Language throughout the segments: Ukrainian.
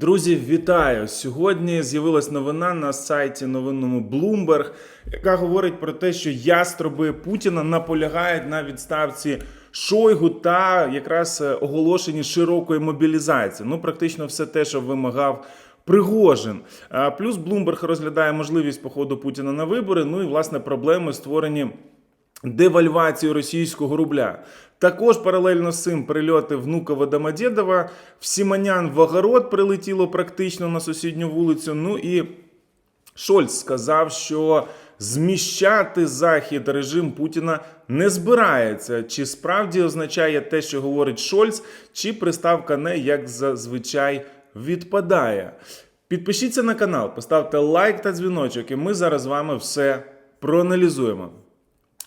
Друзі, вітаю! Сьогодні з'явилась новина на сайті новинному Bloomberg, яка говорить про те, що ястроби Путіна наполягають на відставці Шойгу та якраз е, оголошенні широкої мобілізації. Ну, практично все те, що вимагав. Пригожин. Плюс Bloomberg розглядає можливість походу Путіна на вибори. Ну і власне проблеми створені девальвацію російського рубля. Також паралельно з цим прильоти Внуково Домодєдова, в Сіманян в Огород прилетіло практично на сусідню вулицю. Ну і Шольц сказав, що зміщати захід режим Путіна не збирається. Чи справді означає те, що говорить Шольц, чи приставка не як зазвичай відпадає. Підпишіться на канал, поставте лайк та дзвіночок, і ми зараз з вами все проаналізуємо.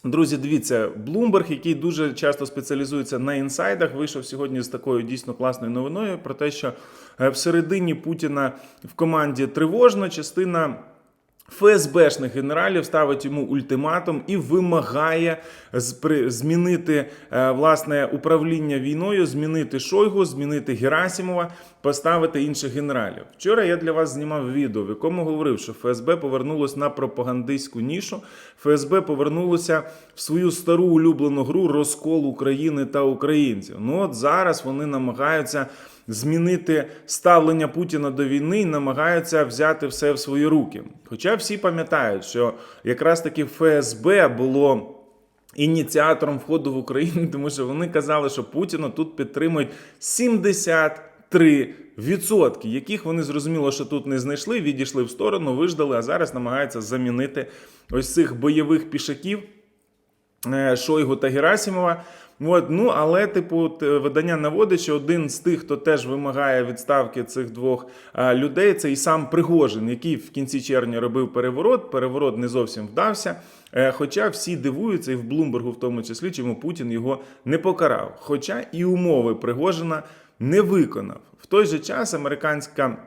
Друзі, дивіться, Bloomberg, який дуже часто спеціалізується на інсайдах, вийшов сьогодні з такою дійсно класною новиною про те, що е, всередині Путіна в команді тривожна частина. ФСБшних генералів ставить йому ультиматум і вимагає змінити е, власне управління війною, змінити Шойгу, змінити Герасімова, поставити інших генералів. Вчора я для вас знімав відео, в якому говорив, що ФСБ повернулось на пропагандистську нішу. ФСБ повернулося в свою стару улюблену гру розкол України та українців. Ну от зараз вони намагаються змінити ставлення Путіна до війни і намагаються взяти все в свої руки. Хоча всі пам'ятають, що якраз таки ФСБ було. Ініціатором входу в Україну, тому що вони казали, що Путіна тут підтримують 73%, яких вони зрозуміло, що тут не знайшли, відійшли в сторону, виждали, а зараз намагаються замінити ось цих бойових пішаків е, Шойгу та Герасімова. От, ну, але, типу, т- видання наводить, що один з тих, хто теж вимагає відставки цих двох а, людей, це і сам Пригожин, який в кінці червня робив переворот. Переворот не зовсім вдався. Е, Хоча всі дивуються, і в Блумбергу в тому числі, чому Путін його не покарав. Хоча і умови Пригожина не виконав. В той же час американська.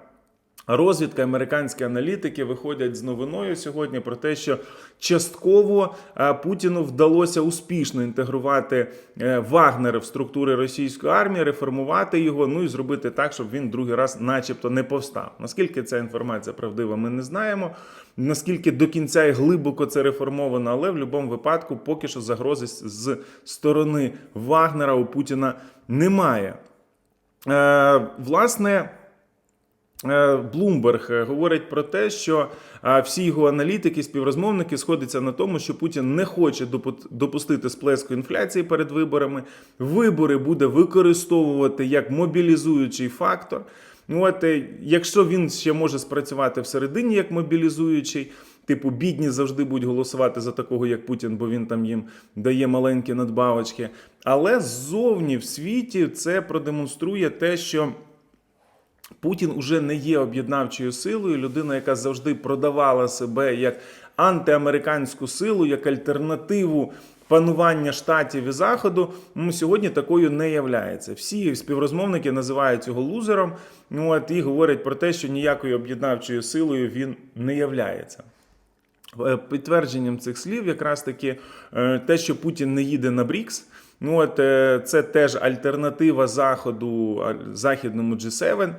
Розвідка американські аналітики виходять з новиною сьогодні про те, що частково е, Путіну вдалося успішно інтегрувати е, Вагнера в структури російської армії, реформувати його, ну і зробити так, щоб він другий раз, начебто, не повстав. Наскільки ця інформація правдива, ми не знаємо. Наскільки до кінця і глибоко це реформовано, але в будь-якому випадку поки що загрози з- сторони Вагнера у Путіна немає. Е, власне. Е, Блумберг е, говорить про те, що е, всі його аналітики, співрозмовники сходяться на тому, що Путін не хоче допустити сплеску інфляції перед виборами. Вибори буде використовувати як мобілізуючий фактор. От, якщо він ще може спрацювати всередині як мобілізуючий, типу бідні завжди будуть голосувати за такого, як Путін, бо він там їм дає маленькі надбавочки. Але ззовні в світі це продемонструє те, що. Путін уже не є об'єднавчою силою. Людина, яка завжди продавала себе як антиамериканську силу, як альтернативу панування штатів і заходу, сьогодні такою не являється. Всі співрозмовники називають його лузером. Ну от і говорять про те, що ніякою об'єднавчою силою він не являється. Е, Підтвердженням цих слів, якраз таки е, те, що Путін не їде на БРІКС. Ну от е, це теж альтернатива заходу західному G7,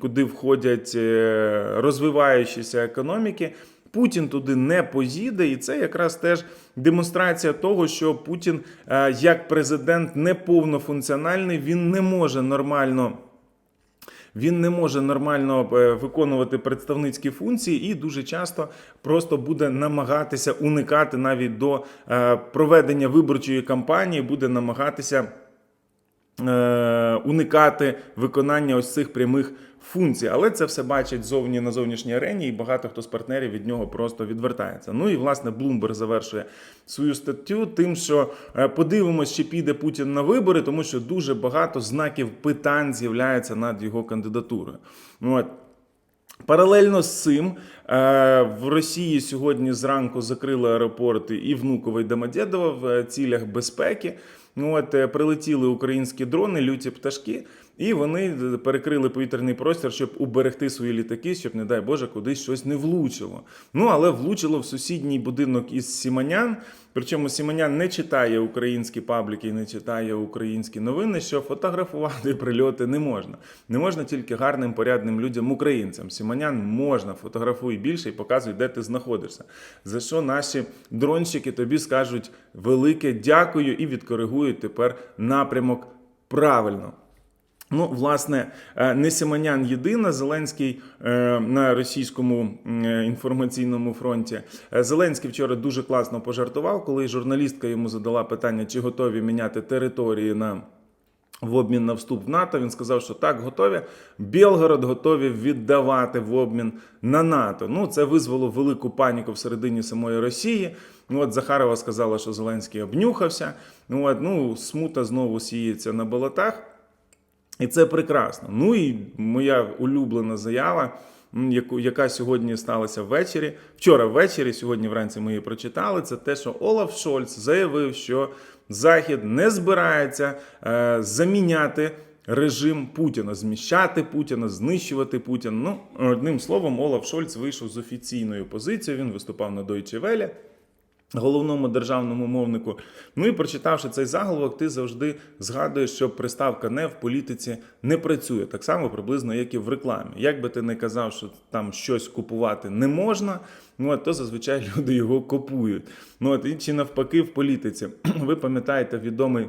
куди входять е, розвиваючіся економіки. Путін туди не поїде, і це якраз теж демонстрація того, що Путін е, як президент не повнофункціональний, він не може нормально. Він не може нормально е, виконувати представницькі функції і дуже часто просто буде намагатися уникати навіть до е, проведення виборчої кампанії, буде намагатися уникати виконання ось цих прямих функцій. Але це все бачить зовні на зовнішній арені, і багато хто з партнерів від нього просто відвертається. Ну і власне Блумберг завершує свою статтю тим, що е, подивимось, чи піде Путін на вибори, тому що дуже багато знаків питань з'являється над його кандидатурою. Ну, От. Паралельно з цим е, в Росії сьогодні зранку закрили аеропорти і Внуково, і Домодєдово в е, цілях безпеки. Ну, От, е, прилетіли українські дрони, люті пташки. І вони перекрили повітряний простір, щоб уберегти свої літаки, щоб, не дай Боже, кудись щось не влучило. Ну але влучило в сусідній будинок із Сіманян. Причому Сіманян не читає українські пабліки не читає українські новини, що фотографувати прильоти не можна. Не можна тільки гарним порядним людям, українцям. Сіманян можна, фотографуй більше і показуй, де ти знаходишся. За що наші дронщики тобі скажуть велике дякую і відкоригують тепер напрямок правильно. Ну, власне, е, не Симонян єдина. Зеленський е, на російському е, інформаційному фронті. Зеленський вчора дуже класно пожартував, коли журналістка йому задала питання, чи готові міняти території на. В обмін на вступ в НАТО він сказав, що так готові. Білгород готові віддавати в обмін на НАТО. Ну це визвало велику паніку всередині самої Росії. Ну от Захарова сказала, що Зеленський обнюхався. Ну от ну смута знову сіється на болотах. І це прекрасно. Ну і моя улюблена заява, яку, яка сьогодні сталася ввечері. Вчора ввечері, сьогодні вранці ми її прочитали. Це те, що Олаф Шольц заявив, що Захід не збирається е, заміняти. Режим Путіна, зміщати Путіна, знищувати Путіна. Ну, одним словом, Олаф Шольц вийшов з офіційною позицією. Він виступав на Deutsche Welle головному державному мовнику. Ну і прочитавши цей заголовок, ти завжди згадуєш, що приставка не в політиці не працює. Так само приблизно, як і в рекламі. Як би ти не казав, що там щось купувати не можна, ну от, то зазвичай люди його купують. Ну от і чи навпаки в політиці. Ви пам'ятаєте відомий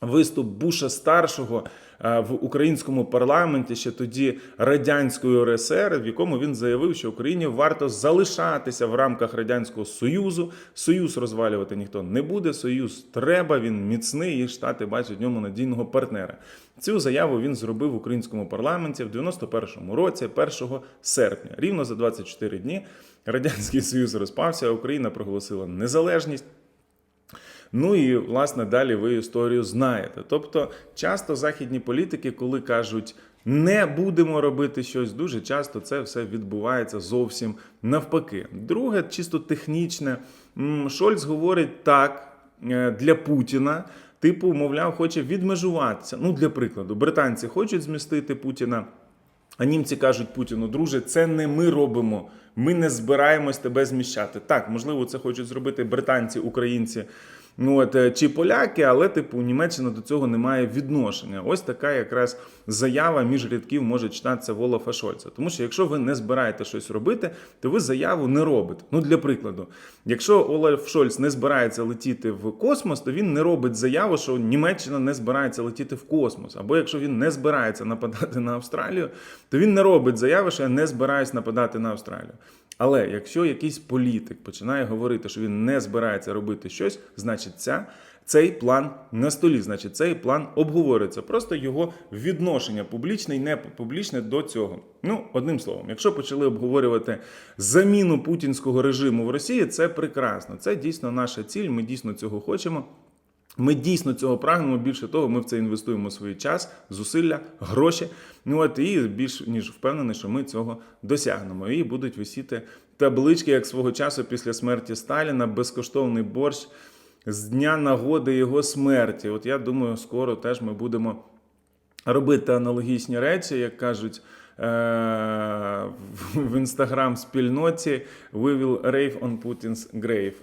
виступ Буша старшого е, в українському парламенті ще тоді радянської РСР, в якому він заявив, що Україні варто залишатися в рамках радянського союзу. Союз розвалювати ніхто не буде. Союз треба, він міцний, і штати бачать в ньому надійного партнера. Цю заяву він зробив в українському парламенті в 91-му році, 1 серпня, рівно за 24 дні. Радянський Союз розпався, Україна проголосила незалежність. Ну і власне далі ви історію знаєте. Тобто, часто західні політики, коли кажуть не будемо робити щось, дуже часто це все відбувається зовсім навпаки. Друге, чисто технічне, Шольц говорить так е, для Путіна. Типу, мовляв, хоче відмежуватися. Ну, для прикладу, британці хочуть змістити Путіна. А німці кажуть Путіну, друже, це не ми робимо. Ми не збираємось тебе зміщати. Так, можливо, це хочуть зробити британці, українці, ну от е, чи поляки, але типу Німеччина до цього не має відношення. Ось така якраз заява між рядків може читатися Волофа Шольца. Тому що якщо ви не збираєте щось робити, то ви заяву не робите. Ну для прикладу, якщо Олаф Шольц не збирається летіти в космос, то він не робить заяву, що Німеччина не збирається летіти в космос. Або якщо він не збирається нападати на Австралію, то він не робить заяви, що я не збираюсь нападати на Австралію. Але якщо якийсь політик починає говорити, що він не збирається робити щось, значить ця, цей план на столі, значить цей план обговорюється. Просто його відношення публічне і не публічне до цього. Ну, одним словом, якщо почали обговорювати заміну путінського режиму в Росії, це прекрасно. Це дійсно наша ціль. Ми дійсно цього хочемо. Ми дійсно цього прагнемо. Більше того, ми в це інвестуємо свій час, зусилля, гроші. Ну от і більш ніж впевнений, що ми цього досягнемо. І будуть висіти таблички, як свого часу після смерті Сталіна, безкоштовний борщ з дня нагоди його смерті. От я думаю, скоро теж ми будемо робити аналогічні речі, як кажуть. Е, В інстаграм спільноті We will rave on Putin's grave.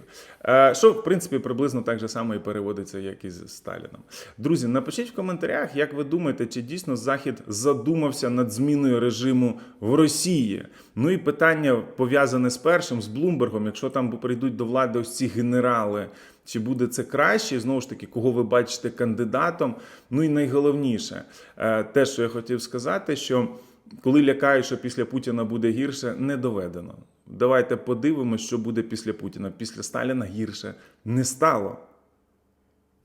Е, Що, в принципі, приблизно так же само і переводиться, як і з Сталіном. Друзі, напишіть в коментарях, як ви думаєте, чи дійсно Захід задумався над зміною режиму в Росії? Ну і питання пов'язане з першим, з Блумбергом, якщо там прийдуть до влади ось ці генерали. Чи буде це краще? Знову ж таки, кого ви бачите кандидатом? Ну і найголовніше, е, те, що я хотів сказати, що коли лякають, що після Путіна буде гірше, не доведено. Давайте подивимося, що буде після Путіна. Після Сталіна гірше не стало.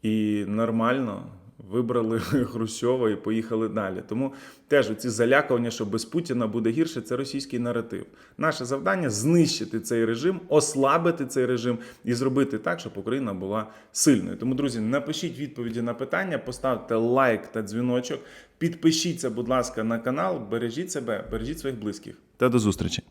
І нормально вибрали Хрущова і поїхали далі. Тому теж ці залякування, що без Путіна буде гірше, це російський наратив. Наше завдання знищити цей режим, ослабити цей режим і зробити так, щоб Україна була сильною. Тому, друзі, напишіть відповіді на питання, поставте лайк та дзвіночок. Підпишіться, будь ласка, на канал, бережіть себе, бережіть своїх близьких. Та до зустрічі.